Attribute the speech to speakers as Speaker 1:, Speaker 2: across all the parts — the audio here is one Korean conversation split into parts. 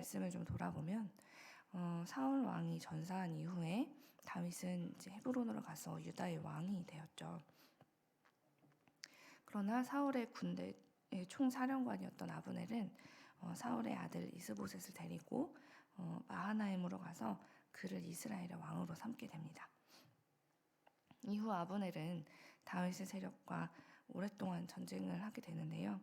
Speaker 1: 말씀을 좀 돌아보면 어, 사울 왕이 전사한 이후에 다윗은 이제 헤브론으로 가서 유다의 왕이 되었죠. 그러나 사울의 군대의 총사령관이었던 아브넬은 어, 사울의 아들 이스보셋을 데리고 어, 마하나임으로 가서 그를 이스라엘의 왕으로 삼게 됩니다. 이후 아브넬은 다윗의 세력과 오랫동안 전쟁을 하게 되는데요.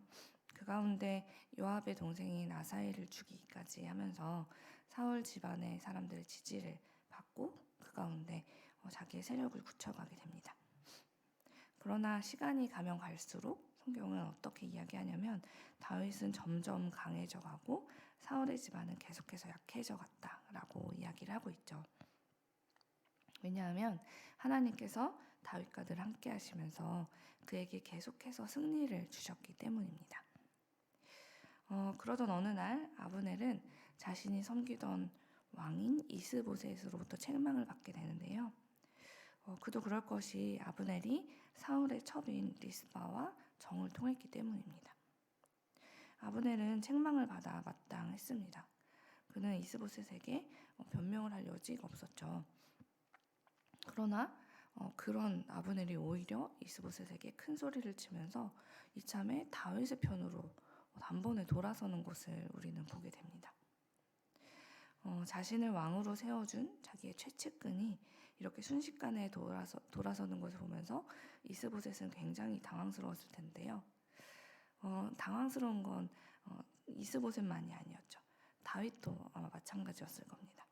Speaker 1: 그 가운데 요압의 동생인 아사엘을 죽이기까지 하면서 사울 집안의 사람들의 지지를 받고 그 가운데 어, 자기의 세력을 굳혀가게 됩니다. 그러나 시간이 가면 갈수록 성경은 어떻게 이야기하냐면 다윗은 점점 강해져 가고 사울의 집안은 계속해서 약해져 갔다라고 이야기를 하고 있죠. 왜냐하면 하나님께서 다윗과 늘 함께 하시면서 그에게 계속해서 승리를 주셨기 때문입니다. 어, 그러던 어느 날 아브넬은 자신이 섬기던 왕인 이스보셋으로부터 책망을 받게 되는데요. 어, 그도 그럴 것이 아브넬이 사울의 첩인 리스바와 정을 통했기 때문입니다. 아브넬은 책망을 받아 마땅했습니다. 그는 이스보셋에게 어, 변명을 할 여지가 없었죠. 그러나 어, 그런 아브넬이 오히려 이스보셋에게 큰 소리를 치면서 이참에 다윗의 편으로 단번에 돌아서는 것을 우리는 보게 됩니다. 어, 자신을 왕으로 세워준 자기의 최측근이 이렇게 순식간에 돌아서, 돌아서는 것을 보면서 이스보셋은 굉장히 당황스러웠을 텐데요. 어, 당황스러운 건 어, 이스보셋만이 아니었죠. 다윗도 아마 마찬가지였을 겁니다.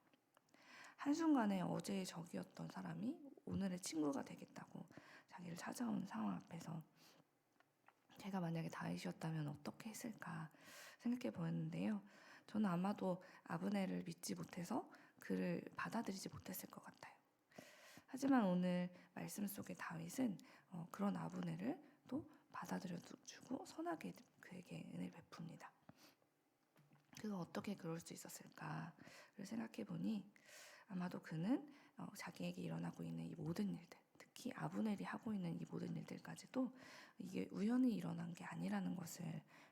Speaker 1: 한순간에 어제의 적이었던 사람이 오늘의 친구가 되겠다고 자기를 찾아온 상황 앞에서 제가 만약에 다윗이었다면 어떻게 했을까 생각해 보였는데요. 저는 아마도 아브넬을 믿지 못해서 그를 받아들이지 못했을 것 같아요. 하지만 오늘 말씀 속의 다윗은 어, 그런 아브넬을 또 받아들여 주고 선하게 그에게 은혜를 베풉니다. 그가 어떻게 그럴 수 있었을까를 생각해 보니 아마도 그는 어, 자기에게 일어나고 있는 이 모든 일들, 특히 아브넬이 하고 있는 이 모든 일들까지도 이게 우연히 일어난 게 아니라는 것을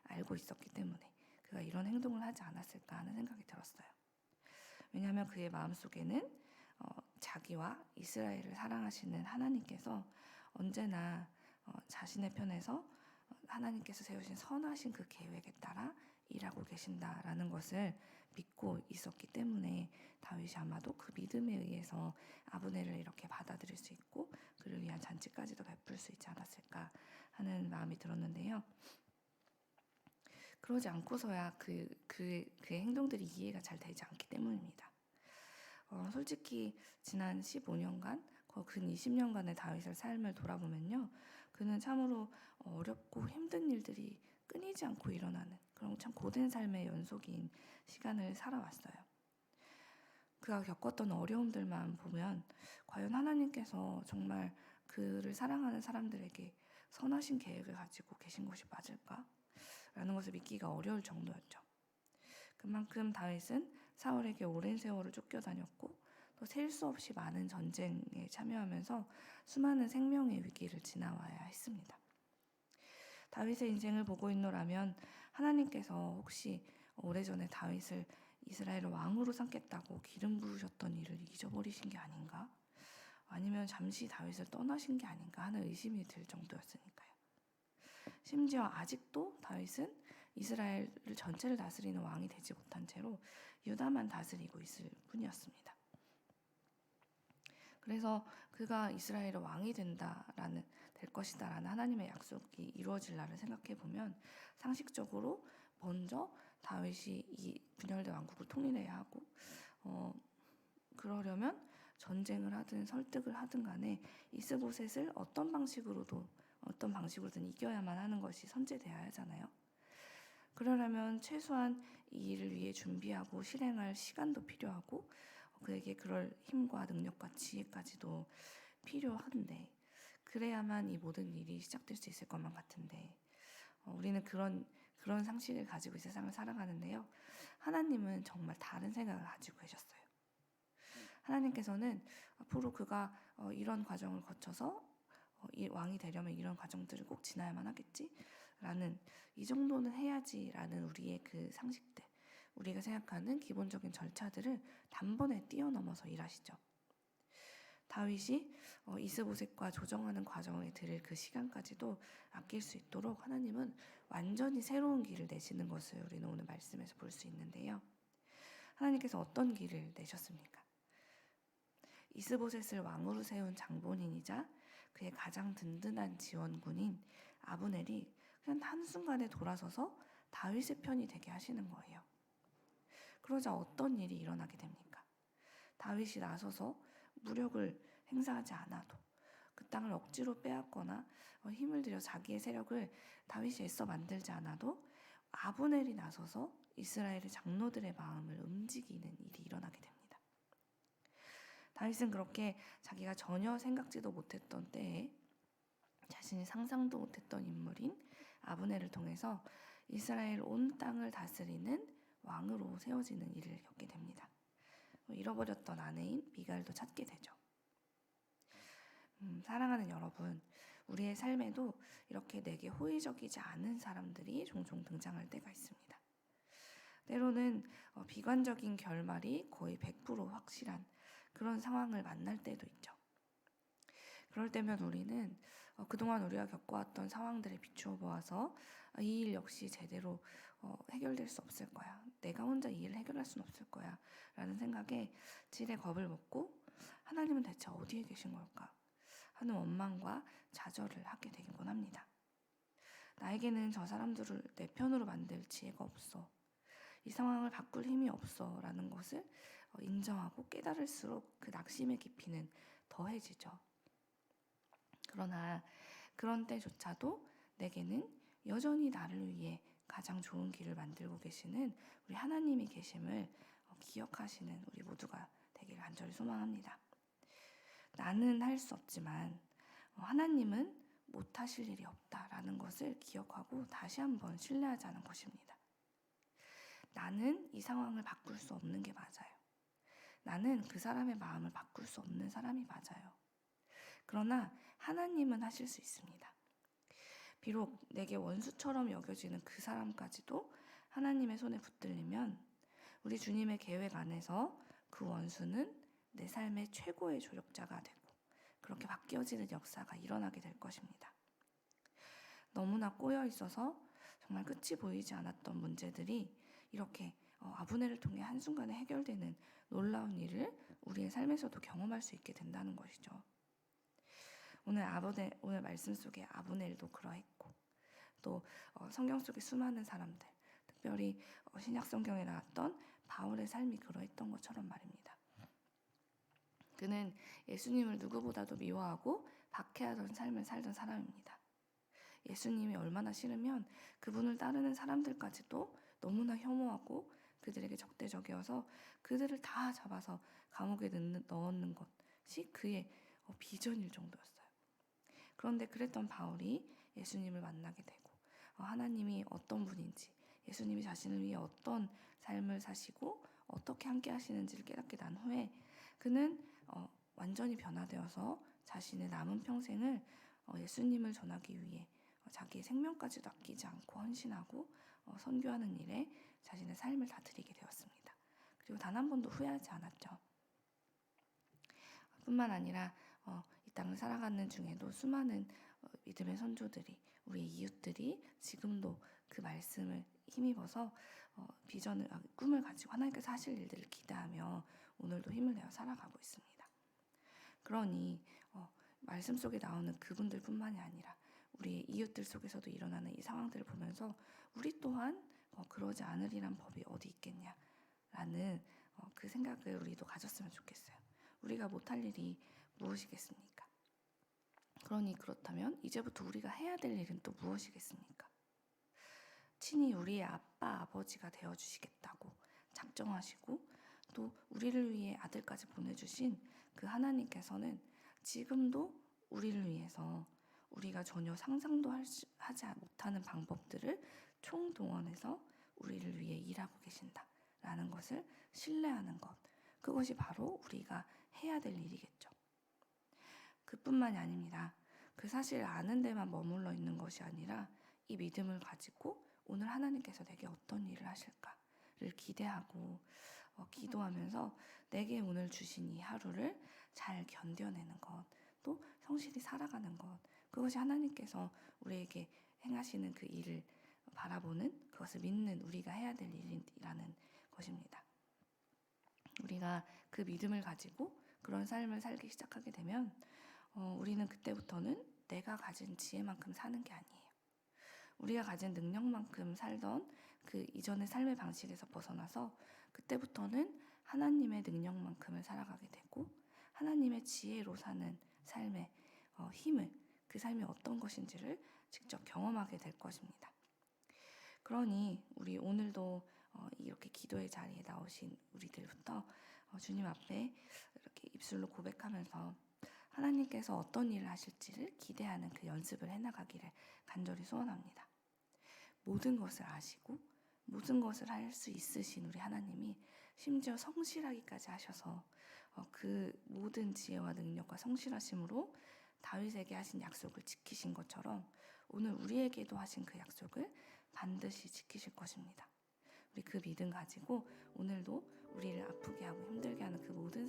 Speaker 1: 알고 있었기 때문에 그가 이런 행동을 하지 않았을까 하는 생각이 들었어요. 왜냐하면 그의 마음속에는 어, 자기와 이스라엘을 사랑하시는 하나님께서 언제나 어, 자신의 편에서 하나님께서 세우신 선하신 그 계획에 따라 일하고 계신다라는 것을 믿고 있었기 때문에 다윗이 아마도 그 믿음에 의해서 아브넬을 이렇게 받아들일 수 있고 그를 위한 잔치까지도 베풀 수 있지 않았을까 하는 마음이 들었는데요. 그러지 않고서야 그, 그, 그의 행동들이 이해가 잘 되지 않기 때문입니다. 어, 솔직히 지난 15년간, 근 20년간의 다윗의 삶을 돌아보면요. 그는 참으로 어렵고 힘든 일들이 끊이지 않고 일어나는 그런 참 고된 삶의 연속인 시간을 살아왔어요. 그가 겪었던 어려움들만 보면 과연 하나님께서 정말 그를 사랑하는 사람들에게 선하신 계획을 가지고 계신 것이 맞을까? 라는 것을 믿기가 어려울 정도였죠. 그만큼 다윗은 사울에게 오랜 세월을 쫓겨 다녔고 또 셀 수 없이 많은 전쟁에 참여하면서 수많은 생명의 위기를 지나와야 했습니다. 다윗의 인생을 보고 있노라면 하나님께서 혹시 오래전에 다윗을 이스라엘 왕으로 삼겠다고 기름 부으셨던 일을 잊어버리신 게 아닌가? 아니면 잠시 다윗을 떠나신 게 아닌가 하는 의심이 들 정도였으니까요. 심지어 아직도 다윗은 이스라엘을 전체를 다스리는 왕이 되지 못한 채로 유다만 다스리고 있을 뿐이었습니다. 그래서 그가 이스라엘의 왕이 된다라는 될 것이다라는 하나님의 약속이 이루어질 날을 생각해 보면 상식적으로 먼저 다윗이 이 분열된 왕국을 통일해야 하고 어 그러려면 전쟁을 하든 설득을 하든 간에 이스보셋을 어떤 방식으로도 어떤 방식으로든 이겨야만 하는 것이 선제되어야 하잖아요. 그러려면 최소한 이 일을 위해 준비하고 실행할 시간도 필요하고 그에게 그럴 힘과 능력과 지혜까지도 필요한데 그래야만 이 모든 일이 시작될 수 있을 것만 같은데 어, 우리는 그런 그런 상식을 가지고 이 세상을 살아가는데요. 하나님은 정말 다른 생각을 가지고 계셨어요. 하나님께서는 앞으로 그가 어, 이런 과정을 거쳐서 어, 왕이 되려면 이런 과정들을 꼭 지나야만 하겠지라는 이 정도는 해야지라는 우리의 그 상식들 우리가 생각하는 기본적인 절차들을 단번에 뛰어넘어서 일하시죠. 다윗이 어, 이스보셋과 조정하는 과정에 들을 그 시간까지도 아낄 수 있도록 하나님은 완전히 새로운 길을 내시는 것을 우리는 오늘 말씀에서 볼 수 있는데요. 하나님께서 어떤 길을 내셨습니까? 이스보셋을 왕으로 세운 장본인이자 그의 가장 든든한 지원군인 아브넬이 그냥 한순간에 돌아서서 다윗의 편이 되게 하시는 거예요. 그러자 어떤 일이 일어나게 됩니까? 다윗이 나서서 무력을 행사하지 않아도 그 땅을 억지로 빼앗거나 어, 힘을 들여 자기의 세력을 다윗이 애써 만들지 않아도 아브넬이 나서서 이스라엘의 장로들의 마음을 움직이는 일이 일어나게 됩니다. 다윗은 그렇게 자기가 전혀 생각지도 못했던 때에 자신이 상상도 못했던 인물인 아브넬을 통해서 이스라엘 온 땅을 다스리는 왕으로 세워지는 일을 겪게 됩니다. 잃어버렸던 아내인 미갈도 찾게 되죠. 음, 사랑하는 여러분, 우리의 삶에도 이렇게 내게 호의적이지 않은 사람들이 종종 등장할 때가 있습니다. 때로는 어, 비관적인 결말이 거의 100% 확실한 그런 상황을 만날 때도 있죠. 그럴 때면 우리는 어, 그동안 우리가 겪어왔던 상황들에 비추어 보아서 아, 이일 역시 제대로 어, 해결될 수 없을 거야. 내가 혼자 이 일을 해결할 수는 없을 거야. 라는 생각에 질에 겁을 먹고 하나님은 대체 어디에 계신 걸까? 하는 원망과 좌절을 하게 되곤 합니다. 나에게는 저 사람들을 내 편으로 만들 지혜가 없어. 이 상황을 바꿀 힘이 없어. 라는 것을 어, 인정하고 깨달을수록 그 낙심의 깊이는 더해지죠. 그러나 그런 때조차도 내게는 여전히 나를 위해 가장 좋은 길을 만들고 계시는 우리 하나님이 계심을 어, 기억하시는 우리 모두가 되기를 간절히 소망합니다. 나는 할 수 없지만 어, 하나님은 못하실 일이 없다라는 것을 기억하고 다시 한번 신뢰하자는 것입니다. 나는 이 상황을 바꿀 수 없는 게 맞아요. 나는 그 사람의 마음을 바꿀 수 없는 사람이 맞아요. 그러나 하나님은 하실 수 있습니다. 비록 내게 원수처럼 여겨지는 그 사람까지도 하나님의 손에 붙들리면 우리 주님의 계획 안에서 그 원수는 내 삶의 최고의 조력자가 되고 그렇게 바뀌어지는 역사가 일어나게 될 것입니다. 너무나 꼬여 있어서 정말 끝이 보이지 않았던 문제들이 이렇게 어, 아브넬을 통해 한순간에 해결되는 놀라운 일을 우리의 삶에서도 경험할 수 있게 된다는 것이죠. 오늘 아브넬 오늘 말씀 속에 아브넬도 그러했고 또 어, 성경 속의 수많은 사람들 특별히 어, 신약 성경에 나왔던 바울의 삶이 그러했던 것처럼 말입니다. 그는 예수님을 누구보다도 미워하고 박해하던 삶을 살던 사람입니다. 예수님이 얼마나 싫으면 그분을 따르는 사람들까지도 너무나 혐오하고 그들에게 적대적이어서 그들을 다 잡아서 감옥에 넣는 것이 그의 어, 비전일 정도였어요. 그런데 그랬던 바울이 예수님을 만나게 되고 어, 하나님이 어떤 분인지 예수님이 자신을 위해 어떤 삶을 사시고 어떻게 함께 하시는지를 깨닫게 난 후에 그는 어, 완전히 변화되어서 자신의 남은 평생을 어, 예수님을 전하기 위해 어, 자기의 생명까지도 아끼지 않고 헌신하고 어, 선교하는 일에 자신의 삶을 다 드리게 되었습니다. 그리고 단 한 번도 후회하지 않았죠. 뿐만 아니라 어, 이 땅을 살아가는 중에도 수많은 어, 믿음의 선조들이 우리 이웃들이 지금도 그 말씀을 힘입어서 어, 비전을 아, 꿈을 가지고 하나님께서 하실 일들을 기대하며 오늘도 힘을 내어 살아가고 있습니다. 그러니 어, 말씀 속에 나오는 그분들뿐만이 아니라 우리 이웃들 속에서도 일어나는 이 상황들을 보면서 우리 또한 어, 그러지 않으리란 법이 어디 있겠냐라는 어, 그 생각을 우리도 가졌으면 좋겠어요. 우리가 못할 일이 무엇이겠습니까? 그러니 그렇다면 이제부터 우리가 해야 될 일은 또 무엇이겠습니까? 친히 우리의 아빠, 아버지가 되어 주시겠다고 작정하시고 또 우리를 위해 아들까지 보내주신 그 하나님께서는 지금도 우리를 위해서 우리가 전혀 상상도 하지 못하는 방법들을 총동원해서 우리를 위해 일하고 계신다 라는 것을 신뢰하는 것. 그것이 바로 우리가 해야 될 일이겠죠. 그뿐만이 아닙니다. 그 사실을 아는 데만 머물러 있는 것이 아니라 이 믿음을 가지고 오늘 하나님께서 내게 어떤 일을 하실까를 기대하고 어, 기도하면서 내게 오늘 주신 이 하루를 잘 견뎌내는 것, 또 성실히 살아가는 것, 그것이 하나님께서 우리에게 행하시는 그 일을 바라보는 그것을 믿는 우리가 해야 될 일이라는 것입니다. 우리가 그 믿음을 가지고 그런 삶을 살기 시작하게 되면 어, 우리는 그때부터는 내가 가진 지혜만큼 사는 게 아니에요. 우리가 가진 능력만큼 살던 그 이전의 삶의 방식에서 벗어나서 그때부터는 하나님의 능력만큼을 살아가게 되고 하나님의 지혜로 사는 삶의 어, 힘을 그 삶이 어떤 것인지를 직접 경험하게 될 것입니다. 그러니 우리 오늘도 어, 이렇게 기도의 자리에 나오신 우리들부터 어, 주님 앞에 이렇게 입술로 고백하면서 하나님께서 어떤 일을 하실지를 기대하는 그 연습을 해나가기를 간절히 소원합니다. 모든 것을 아시고 모든 것을 할 수 있으신 우리 하나님이 심지어 성실하기까지 하셔서 어, 그 모든 지혜와 능력과 성실하심으로 다윗에게 하신 약속을 지키신 것처럼 오늘 우리에게도 하신 그 약속을 반드시 지키실 것입니다. 우리 그 믿음 가지고 오늘도 우리를 아프게 하고 힘들게 하는 그 모든